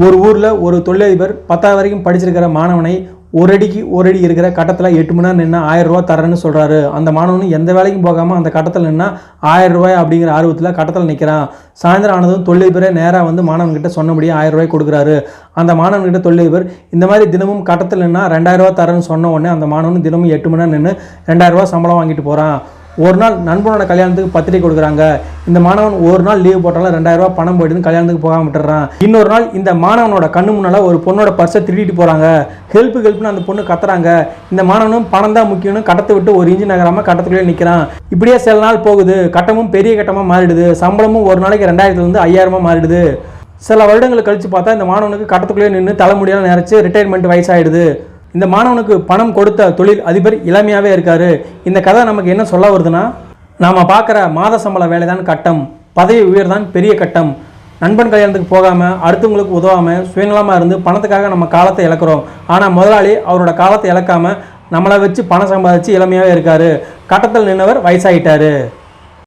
ஒரு ஊரில் ஒரு தொழிலதிபர் பத்தாவது வரைக்கும் படிச்சிருக்கிற மாணவனை ஒரு அடிக்கு ஒரு அடி இருக்கிற கட்டத்தில் எட்டு மணி நேரம் நின்று ஆயிரம் ரூபா தரேன்னு சொல்கிறாரு அந்த மாணவன் எந்த வேலைக்கும் போகாமல் அந்த கட்டத்தில் நின்னா ஆயிரம் ரூபாய் அப்படிங்கிற ஆர்வத்தில் கட்டத்தில் நிற்கிறான் சாயந்தரம் ஆனதும் தொழிலதிபரே நேராக வந்து மாணவன்கிட்ட சொன்னபடியே ஆயிரம் ரூபாய் கொடுக்குறாரு. அந்த மாணவன்கிட்ட தொழிலதிபர் இந்த மாதிரி தினமும் கட்டத்தில் நின்னா ரெண்டாயிரம் ரூபா தரேன்னு சொன்ன உடனே அந்த மாணவன் தினமும் எட்டு மணி நேரம் நின்று ரெண்டாயிரம் ரூபா சம்பளம் வாங்கிட்டு போகிறான் ஒரு நாள் நண்பனோட கல்யாணத்துக்கு பத்திரிக்கை கொடுக்குறாங்க. இந்த மாணவன் ஒரு நாள் லீவ் போட்டாலும் ரெண்டாயிரம் ரூபாய் பணம் போயிட்டு கல்யாணத்துக்கு போகாம விட்டுறான். இன்னொரு நாள் இந்த மாணவனோட கண்ணு முன்னால ஒரு பொண்ணோட பர்ஸை திருடிட்டு போகிறாங்க ஹெல்ப் ஹெல்ப்னு அந்த பொண்ணு கத்துறாங்க. இந்த மாணவனும் பணம் தான் முக்கியம்னு கட்டத்தை விட்டு ஒரு இன்ஜின் நகராம கட்டத்துக்குள்ளே நிற்கிறான் இப்படியே சில நாள் போகுது. கட்டமும் பெரிய கட்டமாக மாறிடுது. சம்பளமும் ஒரு நாளைக்கு ரெண்டாயிரத்துலேருந்து ஐயாயிரமாக மாறிடுது. சில வருடங்கள் கழிச்சு பார்த்தா இந்த மாணவனுக்கு கட்டத்துக்குள்ளே நின்று தலைமுடியெல்லாம் நிறைச்சு ரிட்டையர்மெண்ட் வயசாயிடுது. இந்த மாணவனுக்கு பணம் கொடுத்த தொழில் அதிபர் இளமையாகவே இருக்காரு. இந்த கதை நமக்கு என்ன சொல்ல வருதுன்னா நாம் பார்க்குற மாத சம்பள வேலை தான் கட்டம் பதவி உயர் தான் பெரிய கட்டம். நண்பன் கல்யாணத்துக்கு போகாமல் அடுத்தவங்களுக்கு உதவாமல் சுயநலமாக இருந்து பணத்துக்காக நம்ம காலத்தை இழக்கிறோம். ஆனால் முதலாளி அவரோட காலத்தை இழக்காமல் நம்மளை வச்சு பணம் சம்பாதிச்சு இளமையாகவே இருக்காரு. கட்டத்தில் நின்றவர் வயசாயிட்டாரு.